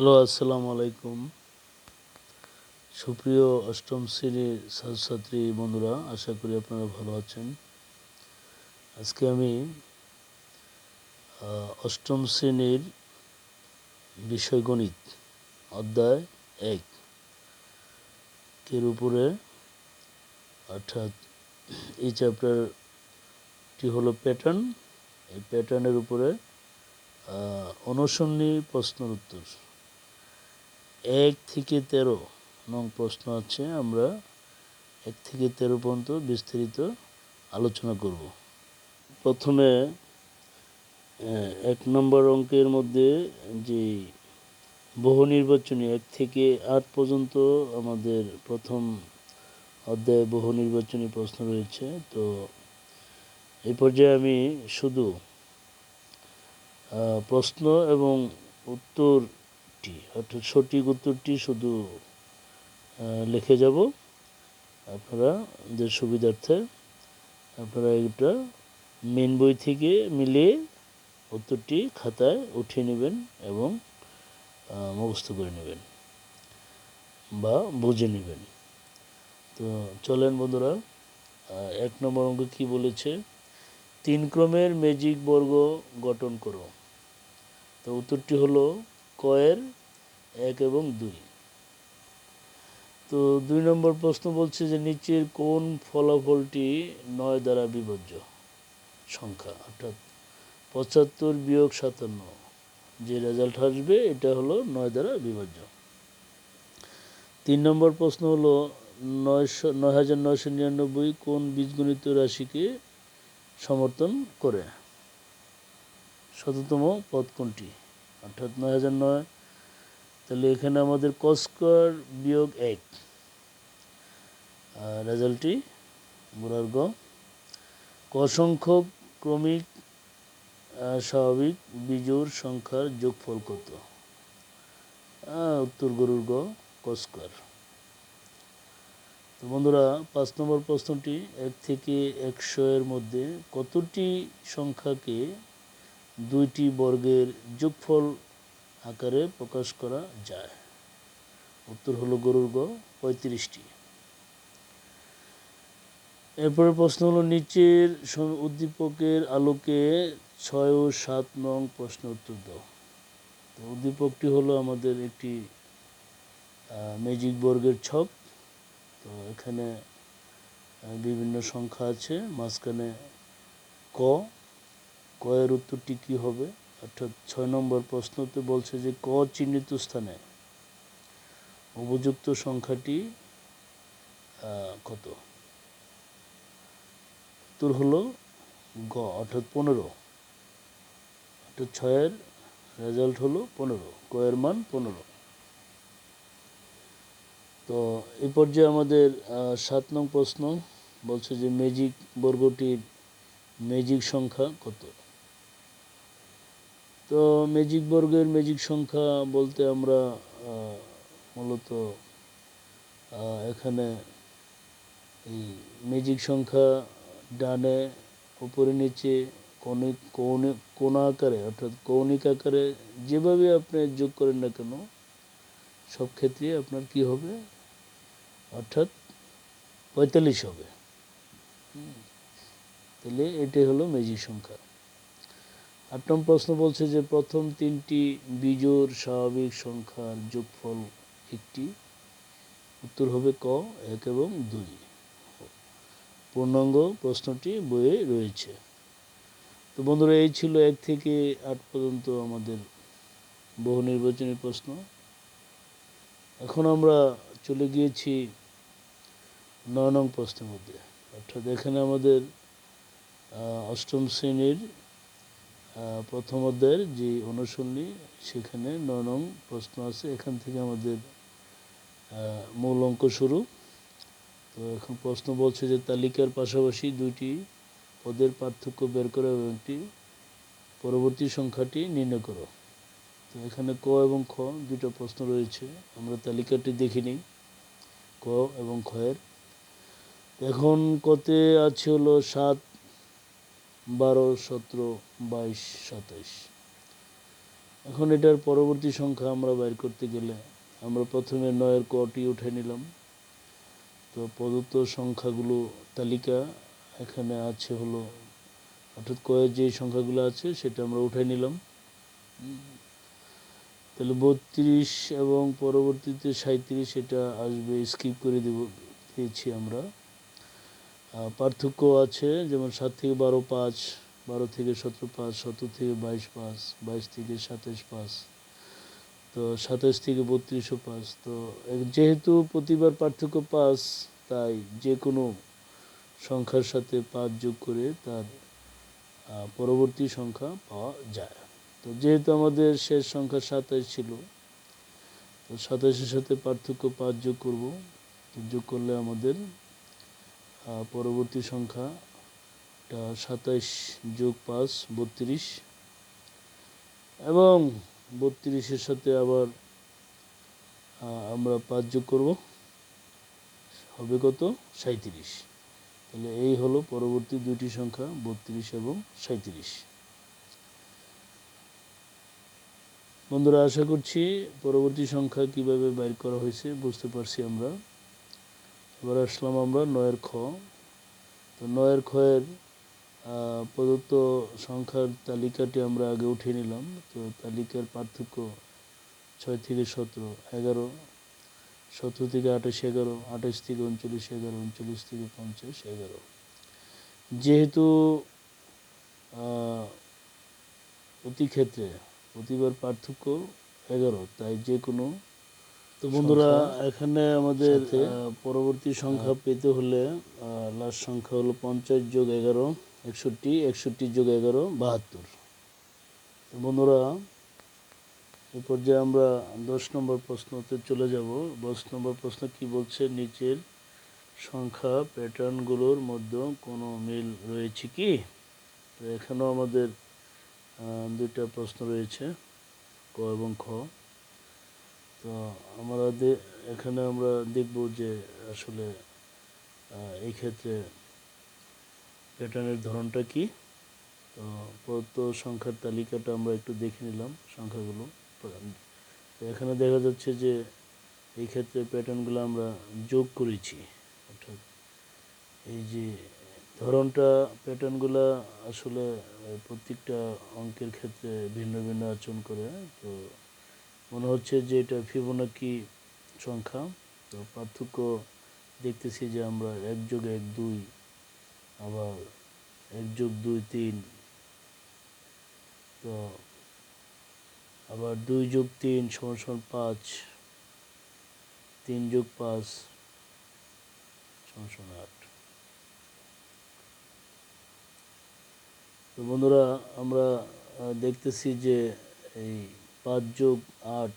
Hello, আসসালামু আলাইকুম। সুপ্রিয় অষ্টম শ্রেণির ছাত্রছাত্রী বন্ধুরা, আশা করি আপনারা ভালো আছেন। আজকে আমি অষ্টম শ্রেণির বিষয় গণিত, অধ্যায় এক, এর উপরে অর্থাৎ এই চ্যাপ্টারটি হলো প্যাটার্ন। এই প্যাটার্নের উপরে অনুসরণী প্রশ্নের উত্তর। এক থেকে তেরো নং প্রশ্ন আছে, আমরা এক থেকে তেরো পর্যন্ত বিস্তারিত আলোচনা করব। প্রথমে এক নম্বর অঙ্কের মধ্যে যে বহু নির্বাচনী, এক থেকে আট পর্যন্ত আমাদের প্রথম অধ্যায়ে বহু নির্বাচনী প্রশ্ন রয়েছে, তো এই পর্যায়ে আমি শুধু প্রশ্ন এবং উত্তরটি অর্থাৎ সঠিক উত্তরটি শুধু লিখে যাব। আপনারা যে সুবিধার্থে আপনারা এটা মেন বই থেকে মিলিয়ে উত্তরটি খাতায় উঠিয়ে নেবেন এবং মুখস্থ করে নেবেন বা বুঝে নেবেন। তো চলেন বন্ধুরা এক নম্বর অঙ্ক কী বলেছে? তিন ক্রমের ম্যাজিক বর্গ গঠন করো। তো উত্তরটি হলো কয়ের এক এবং দুই। তো দুই নম্বর প্রশ্ন বলছে যে নিচের কোন ফলাফলটি নয় দ্বারা বিভাজ্য? সংখ্যা, অর্থাৎ পঁচাত্তর বিয়োগ সাতান্ন। যে রেজাল্ট আসবে, এটা হলো নয় দ্বারা বিভাজ্য। তিন নম্বর প্রশ্ন হলো, নয়শো, নয় হাজার নয়শো নিরানব্বই কোন বীজগণিত রাশিকে সমর্থন করে? শততম পদ কোনটি? অর্থাৎ নয় হাজার নয়। তাহলে এখানে আমাদের কস্কোয়ার বিয়োগ এক। রেজাল্টটি বর্গ ক সংখ্যক ক্রমিক স্বাভাবিক বিজোড় সংখ্যার যোগফল কত? উত্তর গরুর গ কস্কোয়ার তো বন্ধুরা, পাঁচ নম্বর প্রশ্নটি, এক থেকে একশো এর মধ্যে কতটি সংখ্যাকে দুইটি বর্গের যোগফল আকারে প্রকাশ করা যায়। উত্তর হলো গরুর গ, পঁয়ত্রিশটি। এরপরে প্রশ্ন হলো নিচের উদ্দীপকের আলোকে ছয় ও সাত নং প্রশ্ন উত্তর দাও। তো উদ্দীপকটি হলো আমাদের একটি ম্যাজিক বর্গের ছক। তো এখানে বিভিন্ন সংখ্যা আছে। মাঝখানে ক ক এর উত্তরটি কী হবে? অর্থাৎ ছয় নম্বর প্রশ্নতে বলছে যে, ক চিহ্নিত স্থানে? উপযুক্ত সংখ্যাটি কত? উত্তর হলো গ, অর্থাৎ পনেরো। অর্থাৎ ছয়ের রেজাল্ট হলো পনেরো, কয়ের মান পনেরো। তো এই পর্যায়ে আমাদের সাত নং প্রশ্ন বলছে যে ম্যাজিক বর্গটির ম্যাজিক সংখ্যা কত? তো ম্যাজিক বর্গের ম্যাজিক সংখ্যা বলতে আমরা মূলত এখানে এই ম্যাজিক সংখ্যা ডানে, উপরে নিচে কৌণিক কৌণিক কোনা আকারে, অর্থাৎ কৌণিক আকারে যেভাবে আপনি যোগ করেন না কেন, সব ক্ষেত্রে আপনার কি হবে? অর্থাৎ পঁয়তাল্লিশ হবে। তাহলে এটাই হলো ম্যাজিক সংখ্যা। আট প্রশ্ন বলছে যে প্রথম তিনটি বিজোড় স্বাভাবিক সংখ্যার যোগফল একটি। উত্তর হবে ক, এক এবং দুই। পূর্ণাঙ্গ প্রশ্নটি বইয়ে রয়েছে। তো বন্ধুরা, এই ছিল এক থেকে আট পর্যন্ত আমাদের বহু নির্বাচনী প্রশ্ন। এখন আমরা চলে গিয়েছি নয় নং প্রশ্নের মধ্যে। অর্থাৎ এখানে আমাদের অষ্টম শ্রেণির প্রথম অধ্যায়ের যে অনুসরণী সেখানে নয় নং প্রশ্ন আছে, এখান থেকে আমাদের মূল অঙ্ক শুরু। তো এখন প্রশ্ন বলছে যে তালিকার পাশাপাশি দুইটি পদের পার্থক্য বের করো এবং একটি পরবর্তী সংখ্যাটি নির্ণয় করো। তো এখানে ক এবং খ দুটো প্রশ্ন রয়েছে, আমরা তালিকাটি দেখে নিই। ক এবং খয়ের এখন কতে আছে হলো সাত বারো, সতেরো, বাইশ, সাতাইশ। এখন এটার পরবর্তী সংখ্যা আমরা বাইর করতে গেলে আমরা প্রথমে নয়ের কটি উঠে নিলাম। তো প্রদত্ত সংখ্যাগুলো তালিকা এখানে আছে হলো, অর্থাৎ কয়ের যে সংখ্যাগুলো আছে সেটা আমরা উঠে নিলাম। তাহলে বত্রিশ এবং পরবর্তীতে সাঁত্রিশ এটা আসবে, স্কিপ করে দেব দিয়েছি আমরা। পার্থক্য আছে, যেমন সাত থেকে বারো পাঁচ, বারো থেকে সতেরো পাঁচ, সতেরো থেকে বাইশ পাঁচ, বাইশ থেকে সাতাশ পাঁচ, তো সাতাশ থেকে বত্রিশও পাঁচ, তো যেহেতু প্রতিবার পার্থক্য পাঁচ, তাই যে কোনো সংখ্যার সাথে পাঁচ যোগ করে তার পরবর্তী সংখ্যা পাওয়া যায়। তো যেহেতু আমাদের শেষ সংখ্যা সাতাশ ছিল, তো সাতাশের সাথে পার্থক্য পাঁচ যোগ করব যোগ করলে আমাদের পরবর্তী সংখ্যাটা সাতাইশ যোগ পাঁচ, বত্রিশ। এবং বত্রিশের সাথে আবার আমরা পাঁচ যোগ করব, হবে কত? সাঁত্রিশ তাহলে এই হলো পরবর্তী দুইটি সংখ্যা, বত্রিশ এবং সাঁত্রিশ বন্ধুরা, আশা করছি পরবর্তী সংখ্যা কীভাবে বাইর করা হয়েছে বুঝতে পারছি আমরা। এবার আসলাম আমরা নয়ের খ। তো নয়ের খয়ের প্রদত্ত সংখ্যার তালিকাটি আমরা আগে উঠিয়ে নিলাম। তো তালিকার পার্থক্য ছয় থেকে সতেরো, এগারো, সতেরো থেকে আঠাশ, এগারো, আঠাশ থেকে উনচল্লিশ, এগারো, উনচল্লিশ থেকে পঞ্চাশ, এগারো। যেহেতু প্রতি ক্ষেত্রে প্রতিবার পার্থক্য এগারো, তাই যে কোনো তো বন্ধুরা এখানে আমাদের পরবর্তী সংখ্যা পেতে হলে লাস্ট সংখ্যা হলো পঞ্চাশ যোগ এগারো একষট্টি একষট্টি যোগ এগারো বাহাত্তর। তো বন্ধুরা এ পর্যায়ে আমরা দশ নম্বর প্রশ্নতে চলে যাব। দশ নম্বর প্রশ্ন কি বলছে? নিচের সংখ্যা প্যাটার্নগুলোর মধ্যে কোনো মিল রয়েছে কি? তো এখানেও আমাদের দুইটা প্রশ্ন রয়েছে ক এবং খ। তো আমরা এখানে আমরা দেখব যে আসলে এই ক্ষেত্রে প্যাটার্নের ধরনটা কি। তো প্রদত্ত সংখ্যার তালিকাটা আমরা একটু দেখে নিলাম সংখ্যাগুলো। তো এখানে দেখা যাচ্ছে যে এই ক্ষেত্রে প্যাটার্নগুলো আমরা যোগ করেছি। অর্থাৎ এই যে ধরনটা প্যাটার্নগুলো আসলে প্রত্যেকটা অঙ্কের ক্ষেত্রে ভিন্ন ভিন্ন আচরণ করে তো মনে হচ্ছে যে এটা ফিবোনাকি সংখ্যা। তো পার্থক্য দেখতেছি যে আমরা এক যোগ এক দুই, আবার এক যোগ দুই তিন। তো আবার দুই যোগ তিন সমান সমান পাঁচ, তিন যোগ পাঁচ সমান সমান আট। তো বন্ধুরা, আমরা দেখতেছি যে এই পাঁচ যোগ আট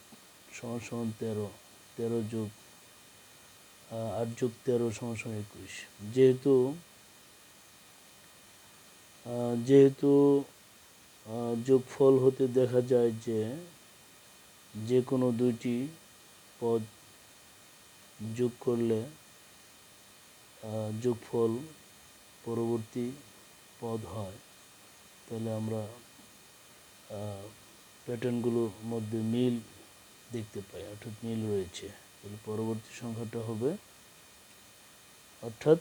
সমান সমান তেরো তেরো যোগ আট যোগ তেরো সমান সমান একুশ। যেহেতু যেহেতু যোগফল হতে দেখা যায় যে যে কোনো দুইটি পদ যোগ করলে যোগফল পরবর্তী পদ হয়। তাহলে আমরা প্যাটার্নগুলোর মধ্যে মিল দেখতে পাই, অর্থাৎ মিল রয়েছে। তাহলে পরবর্তী সংখ্যাটা হবে, অর্থাৎ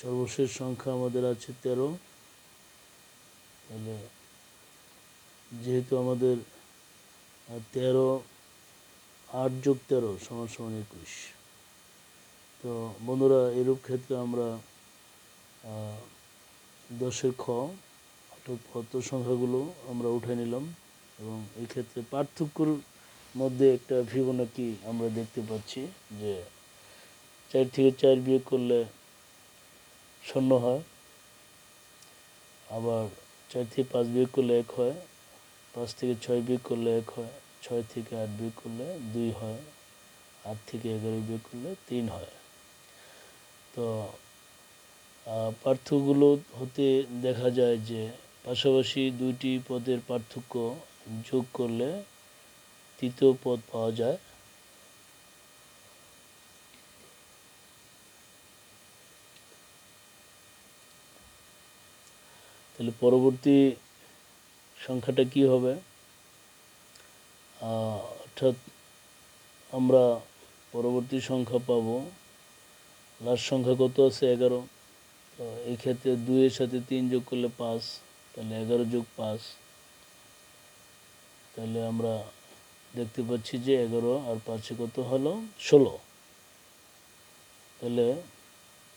সর্বশেষ সংখ্যা আমাদের আছে তেরো। তাহলে যেহেতু আমাদের তেরো, আট যোগ তেরো সমান সমান একুশ। তো বন্ধুরা, এরূপ ক্ষেত্রে আমরা দশের খ অর্থাৎ কত সংখ্যাগুলো আমরা উঠে নিলাম এবং এই ক্ষেত্রে পার্থক্যর মধ্যে একটা ফিবোনাকি আমরা দেখতে পাচ্ছি যে চার থেকে চার বিয়োগ করলে শূন্য হয় আবার চার থেকে পাঁচ বিয়োগ করলে এক হয় পাঁচ থেকে ছয় বিয়োগ করলে এক হয় ছয় থেকে আট বিয়োগ করলে দুই হয় আট থেকে এগারো বিয়োগ করলে তিন হয়। তো আহ, পার্থক্যগুলো হতে দেখা যায় যে পাশাপাশি দুইটি পদের পার্থক্য যোগ করলে তৃতীয় পদ পাওয়া যায়। তাহলে পরবর্তী সংখ্যাটা কি হবে? অর্থাৎ আমরা পরবর্তী সংখ্যা পাব। লাস্ট সংখ্যা কত আছে? এগারো। তো এই ক্ষেত্রে দুইয়ের সাথে তিন যোগ করলে পাঁচ। তাহলে এগারো যোগ পাঁচ তাহলে আমরা দেখতে পাচ্ছি যে এগারো আর পাঁচে কত হলো? ষোলো। তাহলে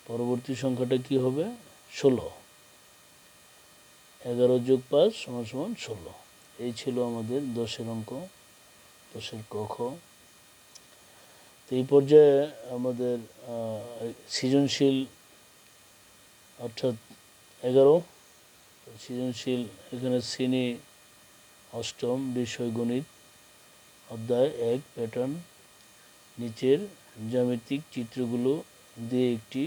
পরবর্তী সংখ্যাটা কি হবে? ষোলো। এগারো যোগ পাঁচ সমান সমান ষোলো। এই ছিল আমাদের দশের অঙ্ক, দশের ক খ। তো এই পর্যায়ে আমাদের সৃজনশীল অর্থাৎ এগারো সৃজনশীল এখানে শ্রেণি অষ্টম বিষয় গণিত, অধ্যায় এক প্যাটার্ন নিচের জ্যামিতিক চিত্রগুলো দিয়ে একটি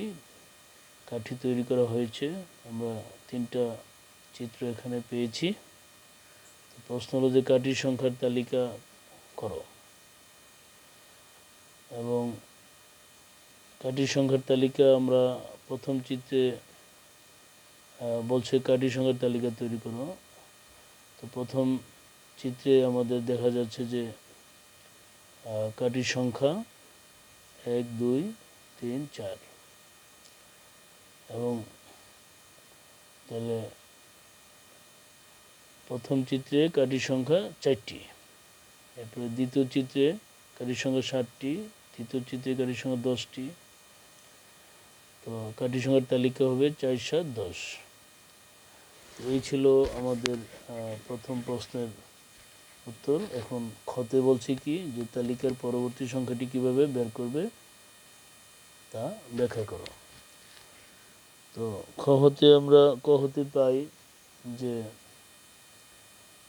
কাঠি তৈরি করা হয়েছে। আমরা তিনটা চিত্র এখানে পেয়েছি। প্রশ্ন হলো যে কাঠির সংখ্যার তালিকা করো। এবং কাঠির সংখ্যার তালিকা আমরা প্রথম চিত্রে বলছে কাটি সংখ্যার তালিকা তৈরি করো। তো প্রথম চিত্রে আমাদের দেখা যাচ্ছে যে কাঠির সংখ্যা এক, দুই, তিন, চার। এবং তাহলে প্রথম চিত্রে কাঠির সংখ্যা চারটি। এরপরে দ্বিতীয় চিত্রে কাঠির সংখ্যা ষাটটি তৃতীয় চিত্রে কাঠির সংখ্যা দশটি। তো কাঠির সংখ্যার তালিকা হবে চার, সাত, দশ। এই ছিল আমাদের প্রথম প্রশ্নের উত্তর। এখন খতে বলছি কি, যে তালিকার পরবর্তী সংখ্যাটি কীভাবে বের করবে তা ব্যাখ্যা করো। তো খ হতে আমরা, ক হতে পাই যে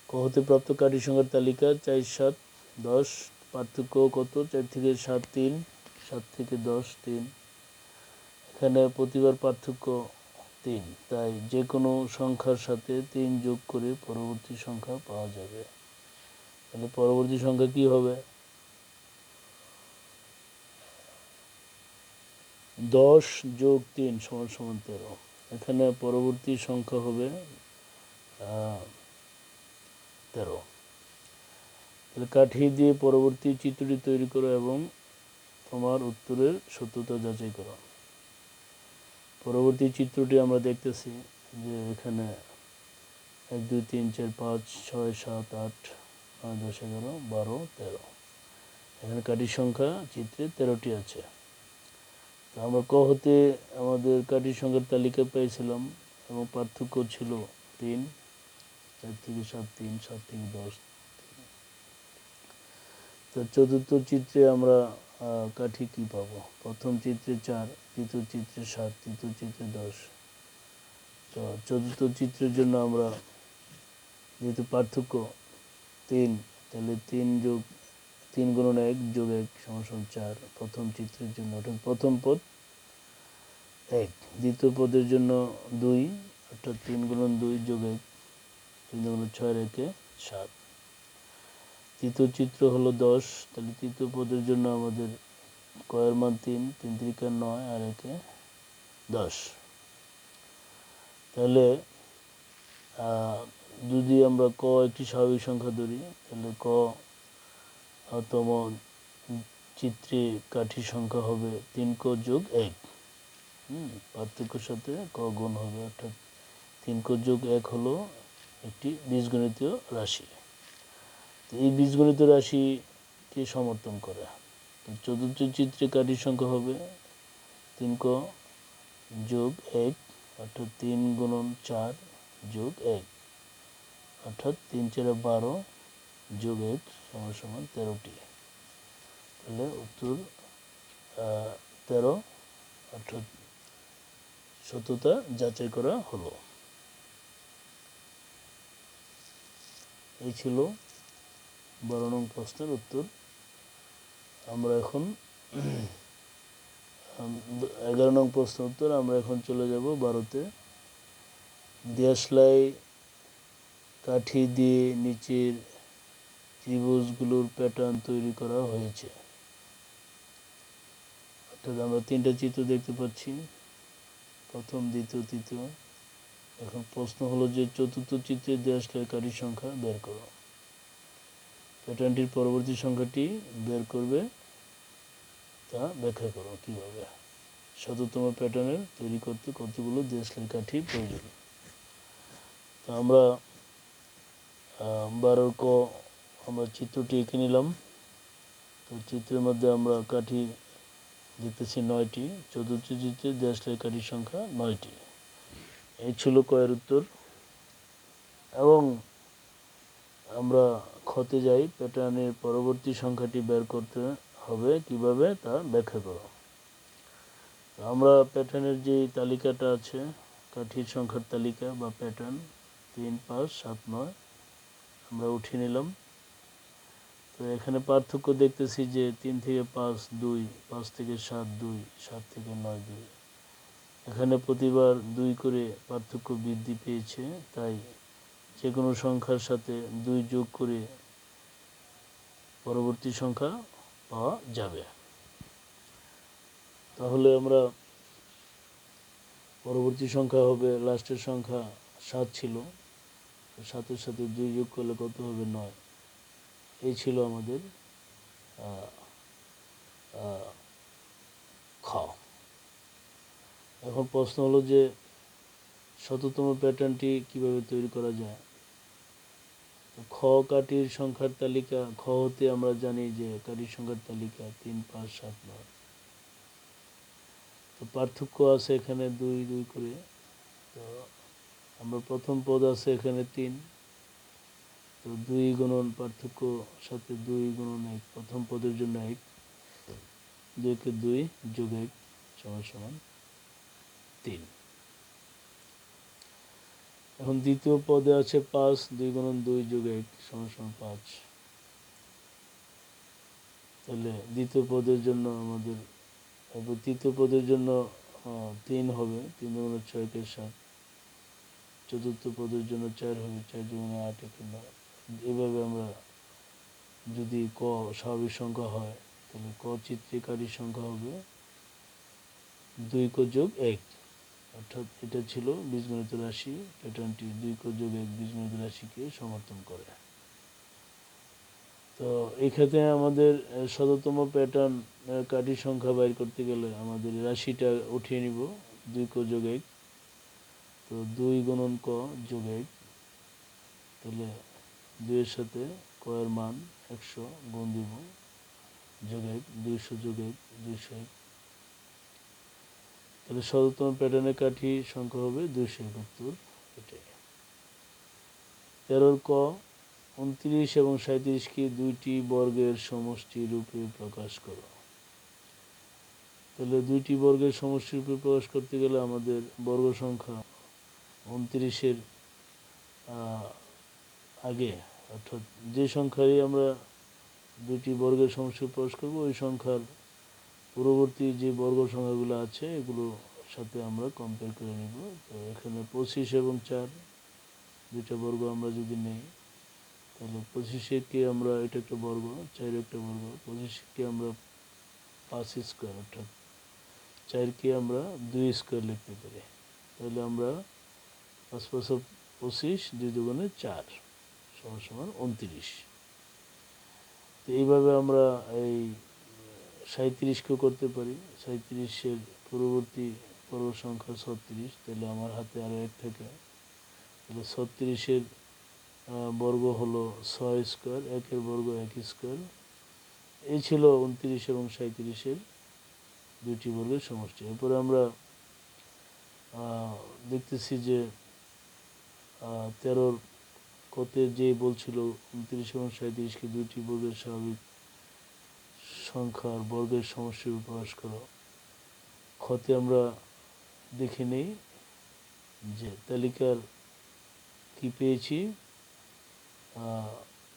ক হতে প্রাপ্ত কাঠির সংখ্যার তালিকা চার, সাত, দশ, পার্থক্য কত? চার থেকে সাত, তিন, সাত থেকে দশ, তিন। এখানে প্রতিবার পার্থক্য তিন। তাই যে কোনো সংখ্যার সাথে তিন যোগ করে পরবর্তী সংখ্যা পাওয়া যাবে। তাহলে পরবর্তী সংখ্যা কি হবে? দশ যোগ তিন সমান সমান তেরো। এখানে পরবর্তী সংখ্যা হবে তেরো। তাহলে কাঠি দিয়ে পরবর্তী চিত্রটি তৈরি করো এবং তোমার উত্তরের সত্যতা যাচাই করো। পরবর্তী চিত্রটি আমরা দেখতেছি যে এখানে এক, দুই, তিন, চার, পাঁচ, ছয়, সাত, আট, নয়, দশ, এগারো, বারো, তেরো। এখানে কাঠির সংখ্যা চিত্রে তেরোটি আছে। তো আমরা ক হতে আমাদের কাঠির সংখ্যার তালিকা পেয়েছিলাম এবং পার্থক্য ছিল তিন, চার থেকে সাত, তিন, সাত থেকে দশ। তো চতুর্থ চিত্রে আমরা কাঠি কি পাবো। প্রথম চিত্রে চার দ্বিতীয় চিত্রে সাত, তৃতীয় চিত্রে দশ। তো চতুর্থ চিত্রের জন্য আমরা যেহেতু পার্থক্য তিন, তাহলে তিন যোগ, তিন গুণন এক যোগ এক সমান চার প্রথম চিত্রের জন্য। অর্থাৎ প্রথম পদ এক, দ্বিতীয় পদের জন্য দুই, অর্থাৎ তিন গুণন দুই যোগ এক, তিন গুণন ছয় একে সাত। তৃতীয় চিত্র হলো দশ, তাহলে তৃতীয় পদের জন্য আমাদের কয়ের মান তিন তিন তিরিকা নয় আর একে দশ। তাহলে যদি আমরা ক একটি স্বাভাবিক সংখ্যা ধরি, তাহলে ক তম চিত্রে কাঠির সংখ্যা হবে তিন ক যোগ এক। হুম, পার্থক্যের সাথে ক গুণ হবে, অর্থাৎ তিন ক যোগ এক হলো একটি বীজগণিতীয় রাশি। এই বীজগণিত রাশিকে সমর্থন করে। চতুর্থ চিত্রে কাঠির সংখ্যা হবে তিন ক যোগ এক, অর্থাৎ তিন গুণন চার যোগ এক, অর্থাৎ তিন চারে বারো যোগ এক সমান সমান তেরোটি। তাহলে উত্তর তেরো, অর্থাৎ সত্যতা যাচাই করা হলো। এই ছিল বারো নং প্রশ্নের উত্তর। আমরা এখন এগারো নং প্রশ্ন উত্তর, আমরা এখন চলে যাব বারোতে দেশলাই কাঠি দিয়ে নিচের ত্রিভুজগুলোর প্যাটার্ন তৈরি করা হয়েছে। অর্থাৎ আমরা তিনটা চিত্র দেখতে পাচ্ছি। প্রথম, দ্বিতীয়, তৃতীয়। এখন প্রশ্ন হলো যে চতুর্থ চিত্রের দেশলাই কাঠির সংখ্যা বের করো। প্যাটার্নটির পরবর্তী সংখ্যাটি বের করবে, তা ব্যাখ্যা করো কীভাবে। শততম প্যাটার্নের তৈরি করতে কতগুলো দেশলাই কাঠি প্রয়োজন। তো আমরা বারোর ক, আমরা চিত্রটি এঁকে নিলাম। তো চিত্রের মধ্যে আমরা কাঠি দেখতেছি নয়টি। চতুর্থ চিত্রে দেশলাই কাঠির সংখ্যা নয়টি। এই ছিল কয়ের উত্তর। এবং আমরা ক্ষতে যাই, প্যাটার্নের পরবর্তী সংখ্যাটি বের করতে হবে, কীভাবে তা ব্যাখ্যা করো। আমরা প্যাটার্নের যে তালিকাটা আছে, কাঠির সংখ্যার তালিকা বা প্যাটার্ন, তিন, পাঁচ, সাত, নয়, আমরা উঠিয়ে নিলাম। তো এখানে পার্থক্য দেখতেছি যে তিন থেকে পাঁচ, দুই, পাঁচ থেকে সাত, দুই, সাত থেকে নয়, দুই। এখানে প্রতিবার দুই করে পার্থক্য বৃদ্ধি পেয়েছে, তাই যে কোনো সংখ্যার সাথে দুই যোগ করে পরবর্তী সংখ্যা পাওয়া যাবে। তাহলে আমরা পরবর্তী সংখ্যা হবে, লাস্টের সংখ্যা সাত ছিল। সাতের সাথে দুই যোগ করলে কত হবে? নয়। এই ছিল আমাদের খ। এখন প্রশ্ন হলো যে শততম প্যাটার্নটি কীভাবে তৈরি করা যায়? খ কাটির সংখ্যার তালিকা, খ হতে আমরা জানি যে কাটির সংখ্যার তালিকা তিন, পাঁচ, সাত, নয়। তো পার্থক্য আছে এখানে দুই দুই করে। তো আমরা প্রথম পদ আছে এখানে তিন। তো দুই গুণন পার্থক্য, সাথে দুই গুণন এক। প্রথম পদের জন্য এক। দুইকে দুই যোগ এক সমান সমান তিন। এখন দ্বিতীয় পদে আছে পাঁচ, দুই গুণন দুই যোগ এক সমান পাঁচ। তাহলে দ্বিতীয় পদের জন্য আমাদের তারপর তৃতীয় পদের জন্য তিন হবে, তিন দুগুণে ছয় কে সাত। চতুর্থ পদের জন্য চার হবে, চার দুগুণে আট একে এভাবে আমরা যদি ক, স্বাভাবিক সংখ্যা হয়, তাহলে ক চিত্রিকারীর সংখ্যা হবে দুই ক যোগ এক। অর্থাৎ এটা ছিল বীজগণিত রাশি প্যাটার্নটি দুই ক যোগ এক বীজগণিত রাশিকে সমর্থন করে। তো এই ক্ষেত্রে আমাদের শততম প্যাটার্ন কাঠির সংখ্যা বাইর করতে গেলে আমাদের রাশিটা উঠিয়ে নিব, দুই ক যোগ এক। তো দুই গুণন ক যোগ এক, তাহলে দুইয়ের সাথে কয়ের মান একশো গুণ দিব, যোগ এক, দুইশো যোগ এক, দুইশো এক। তাহলে শততম প্যাটার্নের কাঠি সংখ্যা হবে দুইশো একাত্তর এটাই। তেরোর ক, উনত্রিশ এবং সাঁত্রিশকে দুইটি বর্গের সমষ্টি রূপে প্রকাশ করো। তাহলে দুইটি বর্গের সমষ্টি রূপে প্রকাশ করতে গেলে আমাদের বর্গ সংখ্যা উনত্রিশের আগে, অর্থাৎ যে সংখ্যারই আমরা দুইটি বর্গের সমষ্টি প্রকাশ করব, ওই সংখ্যার পূর্ববর্তী যে বর্গ সংখ্যাগুলো আছে, এগুলোর সাথে আমরা কম্পেয়ার করে নেব। তো এখানে পঁচিশ এবং চার, দুইটা বর্গ আমরা যদি নেই, তাহলে পঁচিশে পঁচিশেকে আমরা, এটা একটা বর্গ, চার একটা বর্গ পঁচিশকে আমরা পাঁচ স্কোয়ার অর্থাৎ চারকে আমরা দুই স্কোয়ার লিখতে পারি। তাহলে আমরা পাঁচ পাঁচ পঁচিশ, দুই দুগুণে চার, সমান সমান উনত্রিশ। তো এইভাবে আমরা এই সাঁত্রিশকেও করতে পারি। সাঁত্রিশের পূর্ববর্তী পর্ব সংখ্যা ছত্রিশ, তাহলে আমার হাতে আরও এক থাকে। তাহলে ছত্রিশের বর্গ হলো ছয় স্কোয়ার, একের বর্গ এক স্কোয়ার। এই ছিল উনত্রিশ এবং সাঁত্রিশের দুটি বর্গের সমষ্টি। এরপরে আমরা দেখতেছি যে তেরোর কতে যে বলছিল উনত্রিশ এবং সাঁত্রিশকে দুইটি বর্গের স্বাভাবিক সংখ্যার বর্গের সমষ্টি প্রকাশ করো। ক্ষতে আমরা দেখে নেই যে তালিকার কি পেয়েছি।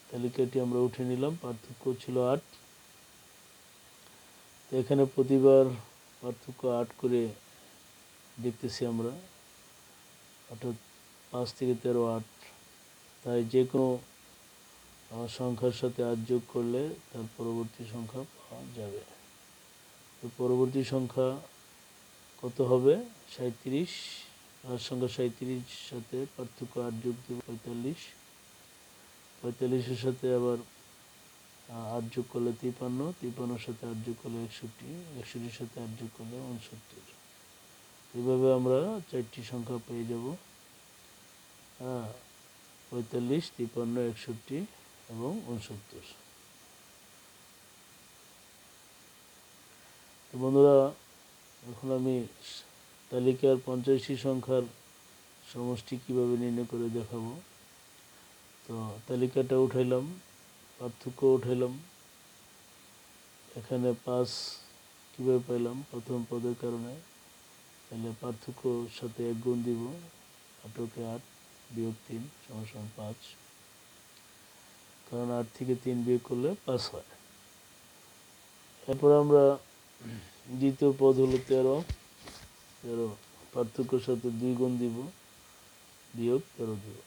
তালিকাটি আমরা উঠে নিলাম, পার্থক্য ছিল আট। তো এখানে প্রতিবার পার্থক্য আট করে দেখতেছি আমরা। অর্থাৎ পাঁচ থেকে তেরো আট। তাই যে কোনো সংখ্যার সাথে আট যোগ করলে তার পরবর্তী সংখ্যা যাবে। তো পরবর্তী সংখ্যা কত হবে? সাঁত্রিশ আর সংখ্যা সাঁত্রিশ সাথে পার্থক্য আট যোগ দেব পঁয়তাল্লিশ। পঁয়তাল্লিশের সাথে আবার আট যোগ করলে তিপান্ন তিপান্নর সাথে আট যোগ করলে একষট্টি। একষট্টির সাথে আট যোগ করলে উনসত্তর। এভাবে আমরা চারটি সংখ্যা পেয়ে যাব। হ্যাঁ পঁয়তাল্লিশ তিপান্ন একষট্টি এবং উনসত্তর। বন্ধুরা, এখন আমি তালিকার পঞ্চাশটি সংখ্যার সমষ্টি কীভাবে নির্ণয় করে দেখাবো? তো তালিকাটা উঠাইলাম, পার্থক্য উঠাইলাম। এখানে পাঁচ কীভাবে পেলাম প্রথম পদের কারণে। তাহলে পার্থক্য সাথে এক গুণ দিব, আটকে আট বিয়োগ তিন সমান পাঁচ। কারণ আট থেকে তিন বিয়োগ করলে পাঁচ হয়। এরপর আমরা দ্বিতীয় পদ হলো তেরো। তেরো পার্থক্যর সাথে দুই গুণ দিব। বিয়োগ তেরো দিব।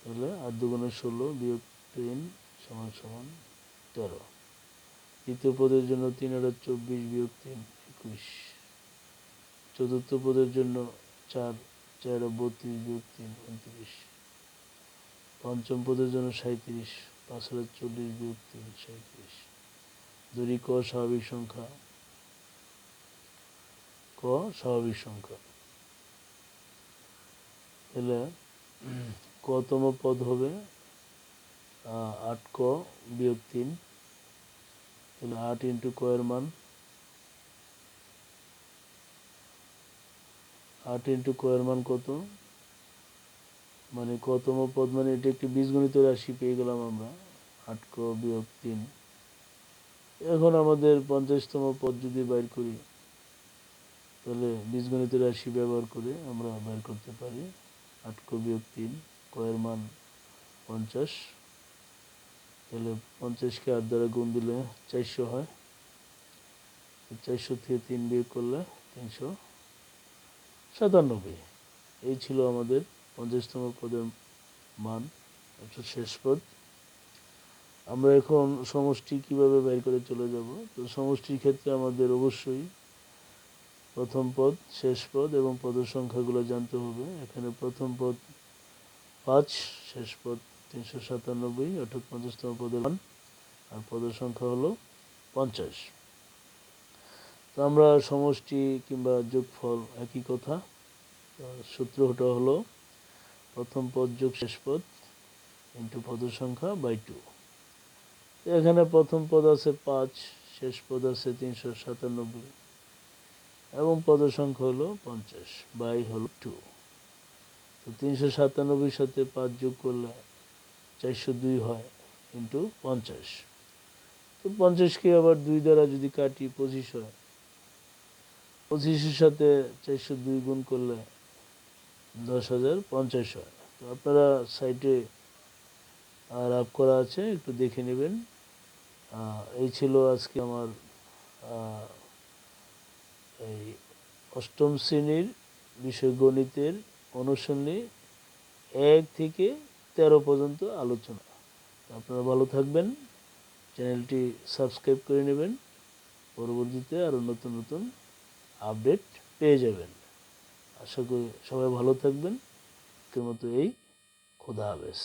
তাহলে আর দুগুণে ষোলো বিয়োগ তিন সমান সমান তেরো। তৃতীয় পদের জন্য তিন হাজার চব্বিশ বিয়োগ তিন একুশ। চতুর্থ পদের জন্য চার চার বত্রিশ বিয়োগ তিন উনত্রিশ। পঞ্চম পদের জন্য সাঁত্রিশ পাঁচ হাজার চল্লিশ বিয়োগ তিন সাঁত্রিশ দুই ক স্বাভাবিক সংখ্যা। ক স্বাভাবিক সংখ্যা। তাহলে কতম পদ হবে আট ক বিয়োগ তিন। তাহলে আট ইন্টু ক এর মান। আট ইন্টু ক এর মান কত? মানে কতম পদ মানে এটা একটি বীজগণিত রাশি পেয়ে গেলাম আমরা। আট ক বিয়োগ তিন। এখন আমাদের পঞ্চাশতম পদ যদি বাইর করি, তাহলে বীজগণিত রাশি ব্যবহার করে আমরা বের করতে পারি আট বিয়োগ তিন, কয়ের মান পঞ্চাশ। তাহলে পঞ্চাশকে আট দ্বারা গুণ দিলে চারশো হয়। চারশো থেকে তিন বিয়োগ করলে তিনশো সাতানব্বই। এই ছিল আমাদের পঞ্চাশতম পদের মান। অর্থাৎ শেষ পদ। আমরা এখন সমষ্টি কীভাবে বের করে চলে যাব? তো সমষ্টির ক্ষেত্রে আমাদের অবশ্যই প্রথম পদ, শেষ পদ এবং পদের সংখ্যাগুলো জানতে হবে। এখানে প্রথম পদ পাঁচ, শেষ পদ তিনশো সাতানব্বই, অর্থাৎ পঞ্চাশতম পদের মান। আর পদের সংখ্যা হলো পঞ্চাশ। তো আমরা সমষ্টি কিংবা যোগফল একই কথা। সূত্রটা হলো প্রথম পদ যোগ শেষ পদ ইন্টু পদের সংখ্যা বাই টু। এখানে প্রথম পদ আছে পাঁচ, শেষ পদ আছে তিনশো সাতানব্বই। এবং পদের সংখ্যা হলো পঞ্চাশ, বাই হলো টু তো তিনশো সাতানব্বইর সাথে পাঁচ যোগ করলে চারশো দুই হয় ইন্টু পঞ্চাশ। তো পঞ্চাশকে আবার দুই দ্বারা যদি কাটি পঁচিশ হয়, পঁচিশের সাথে চারশো দুই গুণ করলে দশ হাজার পঞ্চাশ হয়। তো আপনারা সাইটে রাফ করা আছে, একটু দেখে নেবেন। এই ছিল আজকে আমার এই অষ্টম শ্রেণির বিষয় গণিতের অনুশীলনী এক থেকে তেরো পর্যন্ত আলোচনা। আপনারা ভালো থাকবেন, চ্যানেলটি সাবস্ক্রাইব করে নেবেন, পরবর্তীতে আরও নতুন নতুন আপডেট পেয়ে যাবেন। আশা করি সবাই ভালো থাকবেন। মতো এই, খোদা হাফেজ।